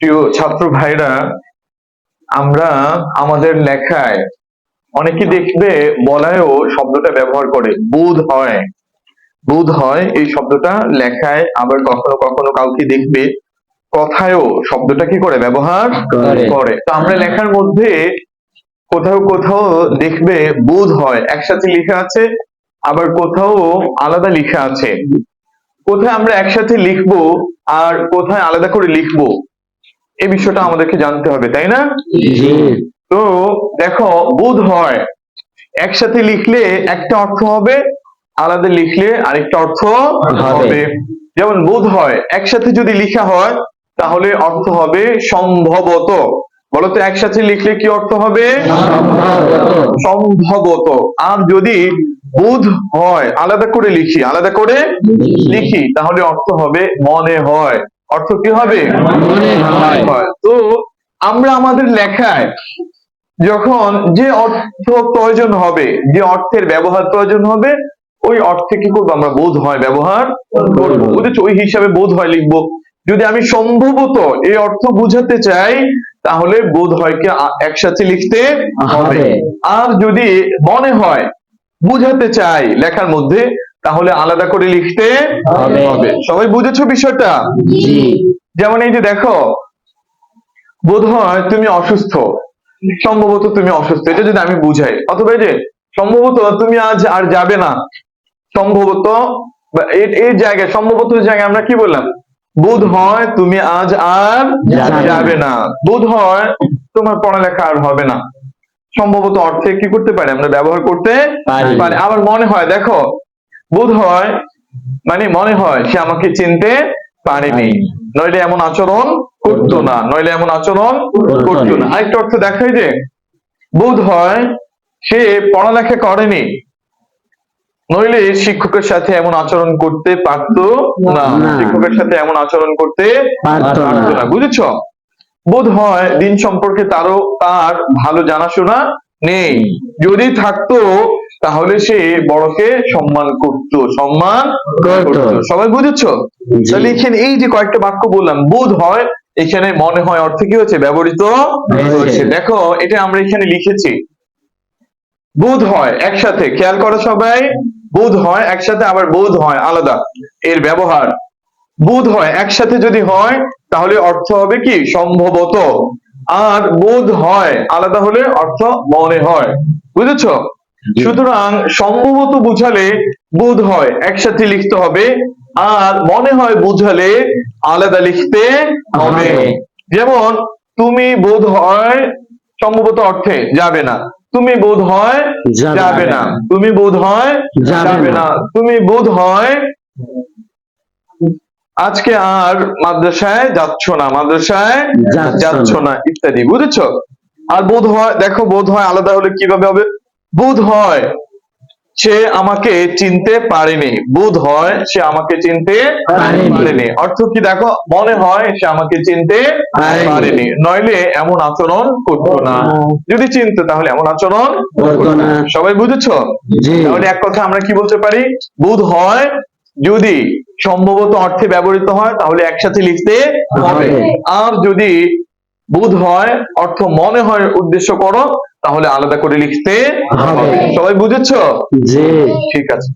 প্রিয় ছাত্র ভাইরা আমরা আমাদের লেখায় অনেকে দেখবে বলায়ও শব্দটা ব্যবহার করে বোধ হয়। বোধ হয় এই শব্দটা লেখায় আবার কখনো কখনো কাউকে দেখবে কথায়ও শব্দটা কি করে ব্যবহার করে। করে। তো আমরা লেখার মধ্যে কোথাও কোথাও দেখবে বোধ হয় একসাথে লেখা আছে আবার কোথাও আলাদা লেখা আছে। কোথায় আমরা একসাথে লিখব আর কোথায় আলাদা করে লিখব এই বিষয়টা আমাদেরকে জানতে হবে তাই না? তো দেখো বোধ হয় একসাথে লিখলে একটা অর্থ হবে আলাদা লিখলে আরেকটা অর্থ হবে। যেমন বোধ হয় একসাথে যদি লিখা হয় তাহলে অর্থ হবে সম্ভবত। বলতো একসাথে লিখলে কি অর্থ হবে। সম্ভবত। আর যদি বোধ হয় আলাদা করে লিখি আলাদা করে লিখি তাহলে অর্থ হবে মনে হয়। অর্থ কি হবে? তো আমরা আমাদের লেখায় যখন যে অর্থ প্রয়োজন হবে যে অর্থের ব্যবহার প্রয়োজন হবে ওই অর্থে কি করব আমরা? বোধ হয় ব্যবহার করব। বুঝেছ? ওই হিসাবে বোধ হয় লিখব। যদি আমি সম্ভবত এই অর্থ বুঝাতে চাই তাহলে বোধ হয়কে একসাথে লিখতে হবে। আর যদি মনে হয় বুঝাতে চাই লেখার মধ্যে তাহলে আলাদা করে লিখতে হবে। সবাই বুঝেছ বিষয়টা? যেমন এই যে দেখো বোধ হয় তুমি অসুস্থ। সম্ভবত তুমি অসুস্থ। এটা যদি আমি বুঝাই। অথবা এই যে সম্ভবত তুমি আজ আর যাবে না। সম্ভবত এই জায়গায় সম্ভবত জায়গায় আমরা কি বললাম? বোধ হয় তুমি আজ আর যাবে না। বোধ হয় তোমার পড়ালেখা আর হবে না। সম্ভবত অর্থে কি করতে পারে? আমরা ব্যবহার করতে পারি। পারি। আবার মনে হয় দেখো বোধ হয় মানে মনে হয় সে আমাকে চিনতে পারেনি। নইলে এমন আচরণ করতো না। নইলে এমন আচরণ করতো না। আরেকটা অর্থ দেখাই যে বোধ হয় সে পড়ালেখা করেনি। নইলে শিক্ষকের সাথে এমন আচরণ করতে পারতো না। শিক্ষকের সাথে এমন আচরণ করতে। পারতো না। বুঝেছ? বোধ হয় দিন সম্পর্কে তারও তার ভালো জানাশোনা নেই। যদি থাকতো তাহলে সে বড়কে সম্মান করত সম্মান করতো। সবাই বুঝেছ। তাহলে এখানে এই যে কয়েকটা বাক্য বললাম বোধ হয় এখানে মনে হয় অর্থে কি হচ্ছে ব্যবহৃত। হয়েছে। দেখো এটা আমরা এখানে লিখেছি। বোধ হয় একসাথে খেয়াল করো সবাই বোধ হয় একসাথে আবার বোধ হয় আলাদা এর ব্যবহার। বোধ হয় একসাথে যদি হয় তাহলে অর্থ হবে কি? সম্ভবত। আর বোধ হয় আলাদা হলে অর্থ মনে হয়। বুঝেছ। সুতরাং সম্ভবত বুঝালে বোধ হয় একসাথে লিখতে হবে আর মনে হয় বুঝালে আলাদা লিখতে হবে। যেমন তুমি বোধ হয় সম্ভবত অর্থে যাবে না তুমি বোধ হয় যাবে না। তুমি বোধ হয় যাবে না। তুমি বোধ হয় আজকে আর মাদ্রাসায় যাচ্ছ না মাদ্রাসায়। যাচ্ছ না ইত্যাদি বুঝেছ আর বোধ হয় দেখো বোধ হয় আলাদা হলে কীভাবে হবে বোধ হয় সে আমাকে চিনতে পারেনি। বোধ হয় সে আমাকে চিনতে পারেনি। অর্থ কি দেখো? মনে হয় সে আমাকে চিনতে পারেনি। নইলে এমন আচরণ করতো না। যদি চিনতো তাহলে এমন আচরণ সবাই বুঝেছ? তাহলে এক কথা আমরা কি বলতে পারি? বোধ হয় যদি সম্ভবত অর্থে ব্যবহৃত হয় তাহলে একসাথে লিখতে হবে। আর যদি বোধ হয় অর্থ মনে হয় উদ্দেশ্য করো তাহলে আলাদা করে লিখতে হবে। সবাই বুঝেছ? জি। ঠিক আছে।